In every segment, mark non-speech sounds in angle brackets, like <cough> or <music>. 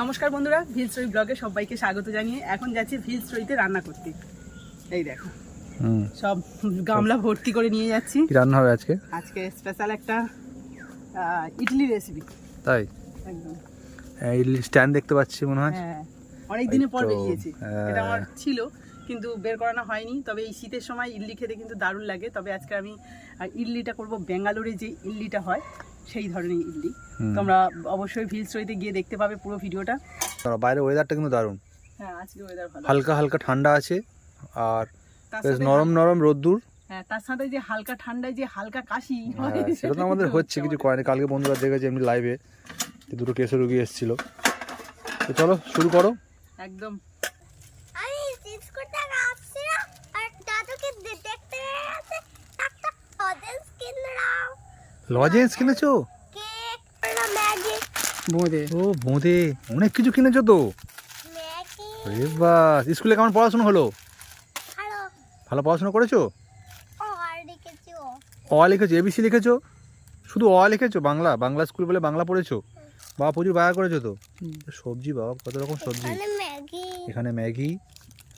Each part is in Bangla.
নমস্কার বন্ধুরা ভিল স্টোরি ব্লগে সবাইকে স্বাগত জানিয়ে এখন যাচ্ছি ভিল স্টোরিতে রান্না করতে। এই দেখো সব গামলা ভর্তি করে নিয়ে যাচ্ছি। রান্না হবে আজকে? আজকে স্পেশাল একটা ইডলি রেসিপি তাই? একদম। এই স্ট্যান্ড দেখতে পাচ্ছি মনে হয়। হ্যাঁ অনেক দিনের পর বেরিয়েছে। হ্যাঁ। এটা আমার ছিল কিন্তু বের করানো হয়নি। তবে এই শীতের সময় ইডলি খেতে কিন্তু দারুণ লাগে। তবে আজকে আমি ইডলিটা করব বেঙ্গালোরে যে ইডলিটা হয় সেই ধরনের ইডলি। তোমরা অবশ্যই ভিল স্টোরিতে গিয়ে দেখতে পাবে পুরো ভিডিওটা। বাইরের ওয়েদারটা কিন্তু দারুণ। হ্যাঁ আজকে ওয়েদার ভালো। হালকা হালকা ঠান্ডা আছে আর বেশ নরম নরম রোদ্দুর। হ্যাঁ তার সাথে যে হালকা ঠান্ডায় যে হালকা কাশি হয়, হ্যাঁ, সেটা তো আমাদের হচ্ছে কিছু কয়নি। কালকে বন্ধুরা দেখেছে এমনি লাইভে দুটো কেসের রুগী এসেছিল। তো চলো শুরু করো। একদম আমি বিস্কুটটা রাখছি না আর দাদুকে দে- দেখতে আছে একটা অরেঞ্জ কিনলাম লজেন্স কিনেছো? বোঁদে। ও বোঁদে। অনেক কিছু কিনেছো তো? বাস স্কুলে কেমন পড়াশোনা হলো? ভালো। পড়াশোনা করেছ? ও আর রেখেছি ও। অ লিখেছো এবিসি লিখেছো? শুধু অ লিখেছো? বাংলা বাংলা স্কুল বলে বাংলা পড়েছো? বাবা প্রচুর বায়া করেছ তো? সবজি বাবা কত রকম সবজি? মানে ম্যাগি। এখানে ম্যাগি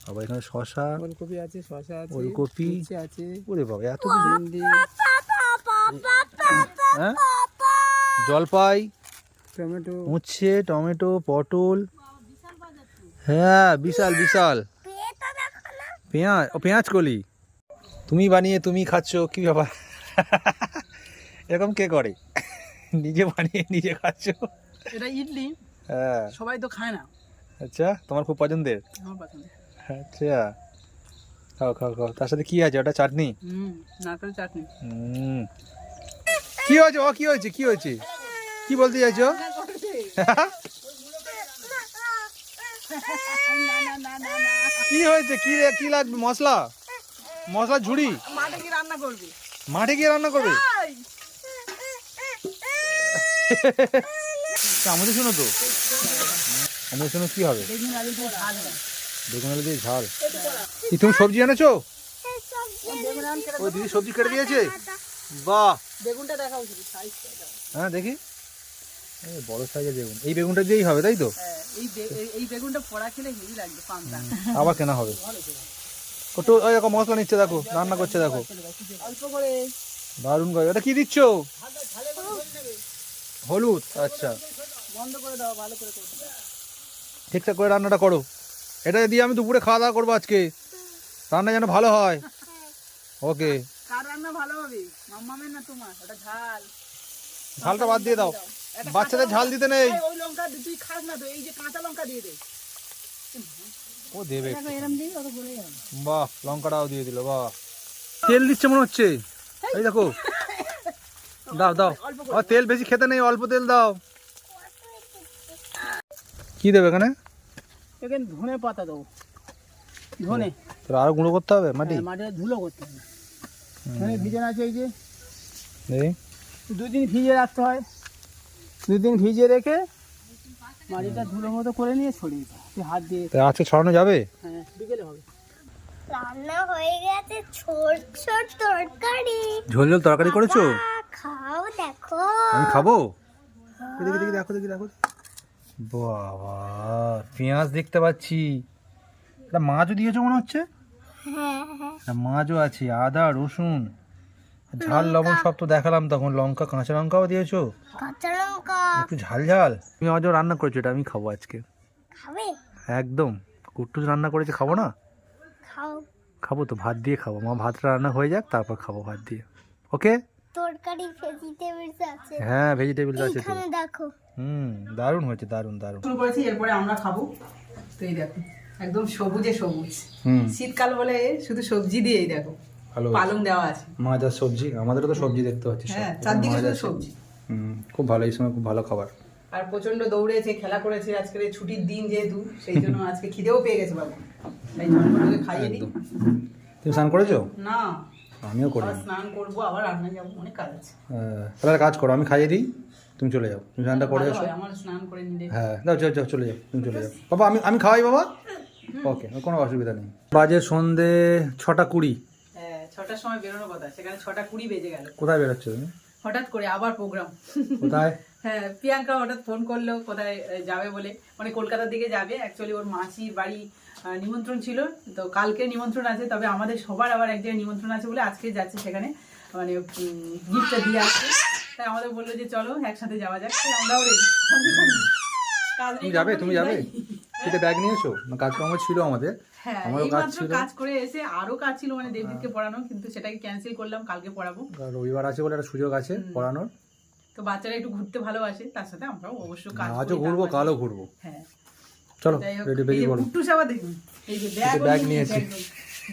আবার এখানে শশা ফুলকপি আছে শসা আছে ওলকপি। আছে। ওরে বাবা এত কিছু হ্যাঁ? জলপাই টমেটো। উচ্ছে টমেটো পটল। হ্যাঁ বিশাল বিশাল। পেটা দেখো না পেঁয়াজ ও পেঁয়াজ কলি। তুমি বানিয়ে তুমি খাচ্ছ কি ব্যাপার? এরকম কে করে? নিজে বানিয়ে নিজে খাচ্ছ? এটা ইডলি। হ্যাঁ। সবাই তো খায় না। আচ্ছা তোমার খুব পছন্দের? আমার আচ্ছা। খাও খাও খাও। তার সাথে কি আছে? ওটা চাটনি? হুম নারকেল চাটনি। হুম। কি হয়েছে? ও, কি হয়েছে? কি হয়েছে? কি বলতে চাইছো? কি হয়েছে? কি কি লাগবে মশলা? মশলা ঝুড়ি? মাঠে কি রান্না করবি? মাঠে গিয়ে রান্না করবে আমাদের শোনো তো। আমাদের শোনো কি হবে? বেগুন আলু দিয়ে ঝাল। তুমি সবজি এনেছো? ওই দিদি সবজি কেটে দিয়েছে? বাহ। বেগুনটা সাইজটা হ্যাঁ দেখি। এই বড় সাইজের বেগুন। এই বেগুনটা দিয়েই হবে তাই তো? হ্যাঁ, এই এই- বেগুনটা পোড়া খেলে হেভি লাগবে পান্তা। আবার কেনা হবে। কত ওই দেখো মশলা নিচ্ছে দেখো রান্না করছে দেখো। অল্প করে। দারুণ করে কি দিচ্ছ? হলুদ? আচ্ছা। বন্ধ করে দাও ভালো করে করতে ঠিকঠাক করে রান্নাটা করো। এটা দিয়ে আমি দুপুরে খাওয়া দাওয়া করব আজকে। রান্না যেন ভালো হয়। ওকে কার রান্না ভালো হবে? মাম্মামের না তোমার? ওটা ঝাল। ঝালটা বাদ দিয়ে দাও। একটা বাচ্চাদের কাঁচা ঝাল দিতে নেই। এই, ওই লঙ্কা তুই খাস না তো এই যে কাঁচা লঙ্কা দিয়ে দে। ও দেবে দেখো এরম দিয়ে অত গলে যাবে। বাহ লঙ্কাটাও দিয়ে দিল বাহ। তেল দিচ্ছে মনে হচ্ছে। এই দেখো। <laughs> দাও দাও। ও তেল বেশি খেতে নেই অল্প তেল দাও। কি দেবে এখানে? এখানে ধনে পাতা দেবো। ধনে। তোর আরও গুঁড়ো করতে হবে মাটি? হ্যাঁ, মাটিতে ধুলো করতে হবে। ধনে ভিজে আছে এই যে। দুদিন ভিজে রাখতে হয়। দুদিন ভিজে রেখে মাটিটা ধুলো মতো করে নিয়ে ছড়িয়ে দিতে হাত দিয়ে আজকে ছড়ানো যাবে? হ্যাঁ বিকেলে হবে। রান্না হয়ে গেছে ছোট ছোট তরকারি। ঝোল ঝোল তরকারি করেছ? খাও দেখো। আমি খাব? দেখি দেখি দেখো দেখি দেখো। বাবা পেঁয়াজ দেখতে পাচ্ছি। এটা মাছও দিয়েছ মনে হচ্ছে? হ্যাঁ হ্যাঁ মাছও আছে আদা রসুন ঝাল লবণ সব তো দেখালাম তখন। লঙ্কা কাঁচা লঙ্কাও দিয়েছ? কাঁচা লঙ্কা। একটু ঝাল ঝাল। তুমি আজও রান্না করেছ এটা আমি খাব আজকে। খাবে? একদম। কুট্টুস রান্না করেছে খাব না? খাও। খাব তো ভাত দিয়ে খাব। মা ভাতটা রান্না হয়ে যাক তারপর খাব ভাত দিয়ে। ওকে? তরকারি ভেজিটেবলস আছে। হ্যাঁ ভেজিটেবল আছে তো। দেখো। হুম দারুণ হয়েছে দারুণ দারুণ। শুরু করেছি এরপরে আমরা খাব। তো এই দেখো। একদম সবুজে সবুজ। শীতকাল বলে শুধু সবজি দিয়েই দেখো। ভালো। পালং দেওয়া আছে। মাছ আর সবজি আমাদেরও তো সবজি দেখতে পাচ্ছি হ্যাঁ চারদিকে শুধু সবজি। হুম খুব ভালো এই সময় খুব ভালো খাবার। আর প্রচণ্ড দৌড়েছে খেলা করেছে আজকের এই ছুটির দিন যেহেতু সেই জন্য আজকে খিদেও পেয়ে গেছে বাবু। তাই ঝটপটকে খাইয়ে দিই। তুমি স্নান করেছ? না। আমিও করি স্নান করব আবার রান্না যাব অনেক কাজ আছে। তাহলে কাজ করো আমি খাইয়ে দিই তুমি চলে যাও। তুমি স্নানটা করে এসো। আমার স্নান করে নিলে। হ্যাঁ যাও যাও চলে যাও তুমি চলে যাও। বাবা আমি আমি খাওয়াই বাবা? ওকে কোনো অসুবিধা নেই। বাজে সন্ধে ছটা কুড়ি। হ্যাঁ ছটার সময় বেরোনোর কথা। সেখানে ছটা কুড়ি বেজে গেল। কোথায় বেরোচ্ছ তুমি? হঠাৎ করে আবার প্রোগ্রাম কোথায়? হ্যাঁ প্রিয়াঙ্কা হঠাৎ ফোন করল কোথায় যাবে বলে। মানে কলকাতার দিকে যাবে। অ্যাকচুয়ালি ওর মাসির বাড়ি নিমন্ত্রণ ছিল। তো কালকে নিমন্ত্রণ আছে তবে আমাদের সবার আবার এক জায়গায় নিমন্ত্রণ আছে বলে আজকে যাচ্ছে সেখানে। মানে গিফটটা দিয়ে আসছে। তাই আমাদের বলল যে চলো একসাথে যাওয়া যাক। আমরাও রেডি যাবে? তুমি যাবে। সেটা ব্যাগ নিয়েছো না কাজকর্ম ছিল আমাদের। হ্যাঁ আমারও কাজ ছিল। কাজ করে এসে আরও কাজ ছিল মানে দেবজিৎকে পড়ানো কিন্তু সেটাকে ক্যান্সেল করলাম কালকে পড়াবো। রবিবার আছে বলে একটা সুযোগ আছে পড়ানোর। তো বাচ্চারা একটু ঘুরতে ভালোবাসে তার সাথে আমরাও অবশ্য কাজ আজও ঘুরবো কালও ঘুরবো। হ্যাঁ। চলো রেডি বেরিয়ে পড়ো। কুট্টুস আবার দেখুন এই যে ব্যাগ ব্যাগ নিয়েছে।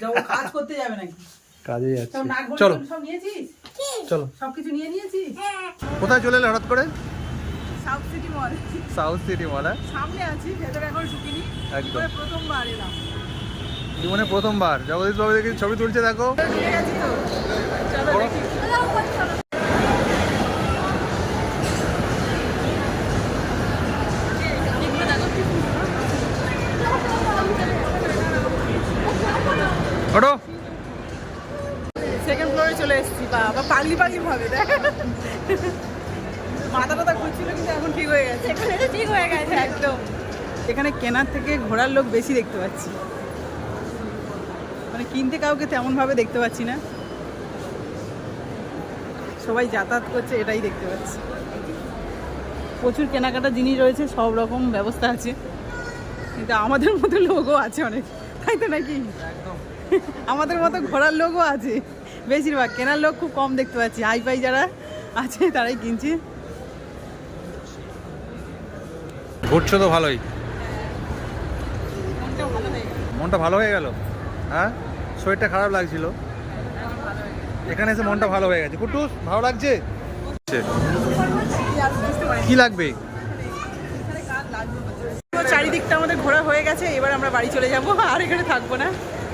যাও কাজ করতে যাবে নাকি? কাজে যাচ্ছে। চলো। চলো সব নিয়েছিস? চলো। সবকিছু নিয়ে নিয়েছিস? কোথায় চলে এলে হঠাৎ করে? South City Mall South City Mall সামনে আছি ভেতরে এখন ঢুকিনি। একদম। প্রথমবার এলাম। জীবনে প্রথমবার। জগদীশ বাবু দেখি ছবি তুলছে দেখো। ওটো সেকেন্ড ফ্লোরে চলে এসেছি বাবা। পাগলি পাগলি ভাবে দেখ। মাথা টাথা ঘুরছিল কিন্তু এখন ঠিক হয়ে গেছে। এখানে তো ঠিক হয়ে গেছে। একদম। এখানে কেনার থেকে ঘোরার লোক বেশি দেখতে পাচ্ছি। মানে কিনতে কাউকে তেমন ভাবে দেখতে পাচ্ছি না। সবাই যাতায়াত করছে এটাই দেখতে পাচ্ছি। প্রচুর কেনাকাটা জিনিস রয়েছে সব রকম ব্যবস্থা আছে। কিন্তু আমাদের মতো লোকও আছে অনেক। তাই তো নাকি? একদম। আমাদের মতো ঘোরার লোকও আছে। বেশিরভাগ কেনার লোক খুব কম দেখতে পাচ্ছি। হাই ফাই যারা আছে তারাই কিনছে। ঘুরছো তো ভালোই। মনটা ভালো হয়ে গেল? হ্যাঁ? শরীরটা খারাপ লাগছিল। এখানে এসে মনটা ভালো হয়ে গেছে। কুটুস, ভালো লাগছে? কি লাগবে? চারিদিকটা আমাদের ঘোরা হয়ে গেছে, এবার আমরা বাড়ি চলে যাব। আর এখানে থাকব না।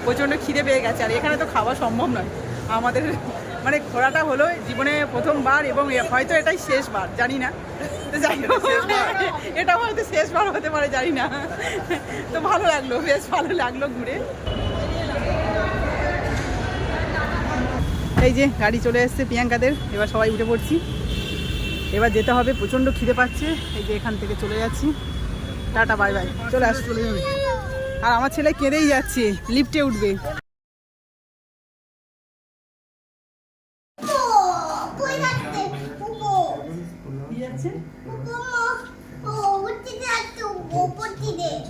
প্রচণ্ড খিদে পেয়ে গেছে। আর এখানে তো খাওয়া সম্ভব নয়। আমাদের মানে ঘোরাটা হলো জীবনে প্রথমবার এবং হয়তো এটাই শেষবার, জানি না। যাই হোক, এটা হয়তো হতে পারে জানি না। তো ভালো লাগল বেশ ভালো লাগল ঘুরে। এই যে গাড়ি চলে এসছে প্রিয়াঙ্কাদের এবার সবাই উঠে পড়ছি। এবার যেতে হবে প্রচণ্ড খিদে পাচ্ছে। এই যে এখান থেকে চলে যাচ্ছি। Tata bye bye. চলে আস চলে যাবে। আর আমার ছেলে কেঁদেই যাচ্ছে লিফটে উঠবে।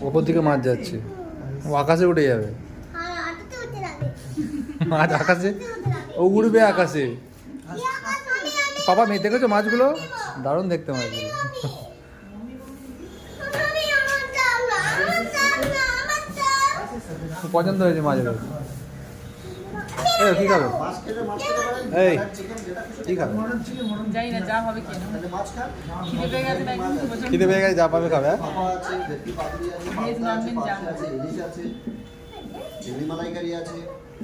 ওপর দিকে মাছ যাচ্ছে। ও আকাশে উঠে যাবে। মাছ আকাশে? ও উড়বে আকাশে। পাপা মেয়ে দেখেছ মাছগুলো? দারুণ দেখতে মাছগুলো পছন্দ হয়েছে এই কি খাবে এই কি খাবে যাই না যা হবে কেন খিদে পেয়ে গেছে না একদম প্রচণ্ড খিদে পেয়ে গেছে যা পাবে খাবে হ্যাঁ? ভেজ ননভেজ যা হবে। মালাইকারি আছে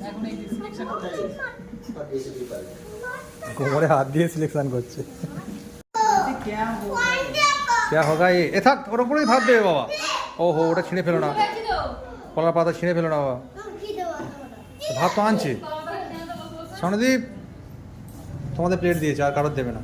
এখন এই সিলেকশন কোমরে হাত দিয়ে সিলেকশন করছে क्या हो কে হোগা এ এ থাক ওর উপরেই ভাত দেবে বাবা ও হো ওটা ছিঁড়ে ফেলো না কলার পাতা ছিঁড়ে ফেলো না বাবা কি দেবো ভাত তো আনছি। সনদীপ তোমাদের প্লেট দিয়েছে আর কারোর দেবে না।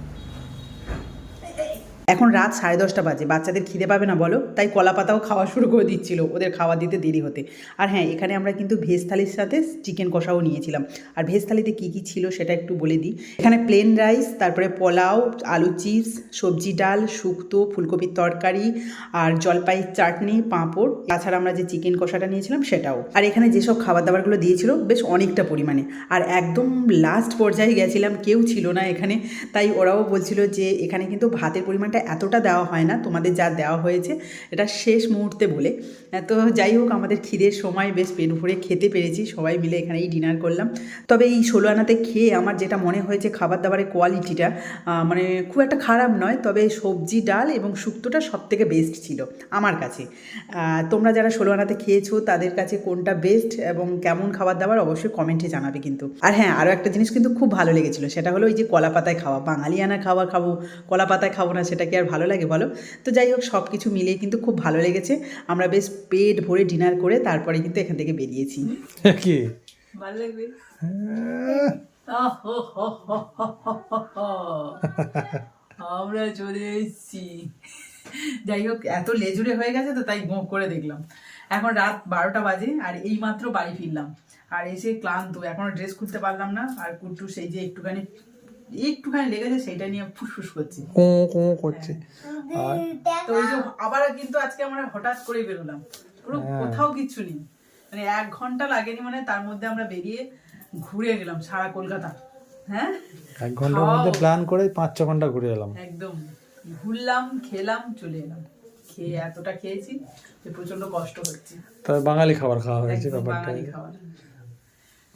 এখন রাত সাড়ে দশটা বাজে, বাচ্চাদের খিদে পাবে না বলো? তাই কলা পাতাও খাওয়া শুরু করে দিচ্ছিল ওদের খাওয়া দিতে দেরি হতে। আর হ্যাঁ এখানে আমরা কিন্তু ভেজ থালির সাথে চিকেন কষাও নিয়েছিলাম। আর ভেজ থালিতে কী কী ছিল সেটা একটু বলে দিই। এখানে প্লেন রাইস তারপরে পোলাও, আলু চিপস সবজি ডাল, শুক্তো, ফুলকপির তরকারি, আর জলপাই চাটনি, পাঁপড়। তাছাড়া আমরা যে চিকেন কষাটা নিয়েছিলাম সেটাও। আর এখানে যেসব খাবার দাবারগুলো দিয়েছিল, বেশ অনেকটা পরিমাণে। আর একদম লাস্ট পর্যায়ে গেছিলাম, কেউ ছিল না এখানে। তাই ওরাও বলছিল যে এখানে কিন্তু ভাতের পরিমাণটা এতটা দেওয়া হয় না, তোমাদের যা দেওয়া হয়েছে, এটা শেষ মুহূর্তে বলে। তো যাই হোক, আমাদের খিদের সময়, বেশ পেট ভরে খেতে পেরেছি, সবাই মিলে এখানেই ডিনার করলাম। তবে এই ষোলো আনাতে খেয়ে আমার যেটা মনে হয়েছে খাবার দাবারের কোয়ালিটিটা মানে খুব একটা খারাপ নয়, তবে সবজি, ডাল এবং শুক্তোটা সব থেকে বেস্ট ছিল, আমার কাছে। তোমরা যারা ষোলো আনাতে খেয়েছো, তাদের কাছে কোনটা বেস্ট এবং কেমন খাবার দাবার অবশ্যই কমেন্টে জানাবে কিন্তু। আর হ্যাঁ আরও একটা জিনিস কিন্তু খুব ভালো লেগেছিলো, সেটা হলো ওই যে কলা পাতায় খাওয়া বাঙালিয়ানা খাওয়া খাব কলা পাতায় খাব না, সেটা কি আর ভালো লাগে বলো? তো যাই হোক সব কিছু মিলিয়ে কিন্তু খুব ভালো লেগেছে। আমরা বেশ পেট ভরে ডিনার করে তারপরে কিন্তু এখান থেকে বেরিয়েছি। <laughs> কি? ভালো লাগবে? আমরা চলে এসেছি। যাই হোক এত লেজুরে হয়ে গেছে তো তাই গোঁ করে দেখলাম। এখন রাত বারোটা বাজে আর এই মাত্র বাড়ি ফিরলাম। আর এসে ক্লান্ত এখনও ড্রেস খুলতে পারলাম না। আর কুট্টু সেই যে একটুখানি একটুখানি লেগেছে সেইটা নিয়ে ফুসফুস করছে। কো কো করছে। আর তো ওই যে আবার কিন্তু আজকে আমরা হঠাৎ করে বেরোলাম। পুরো কোথাও কিচ্ছু নেই। মানে এক ঘণ্টা লাগেনি মানে তার মধ্যে আমরা বেরিয়ে ঘুরে গেলাম সারা কলকাতা। হ্যাঁ? এক ঘণ্টার মধ্যে প্ল্যান করে পাঁচ ছ ঘণ্টা ঘুরে এলাম। একদম। ঘুরলাম খেলাম চলে এলাম। খেয়ে এতটা খেয়েছি যে প্রচণ্ড কষ্ট হচ্ছে। তবে বাঙালি খাবার খাওয়া হয়েছে ব্যাপারটা। বাঙালি খাবার।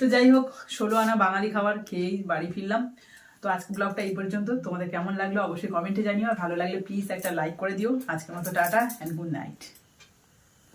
তো যাই হোক ষোলো আনা বাঙালি খাবার খেয়েই বাড়ি ফিরলাম। তো আজকে ব্লগটা এই পর্যন্ত। তোমাদের কেমন লাগল অবশ্যই কমেন্টে জানিও। আর ভালো লাগলে প্লিজ একটা লাইক করে দিও। আজকের মতো টাটা অ্যান্ড গুড নাইট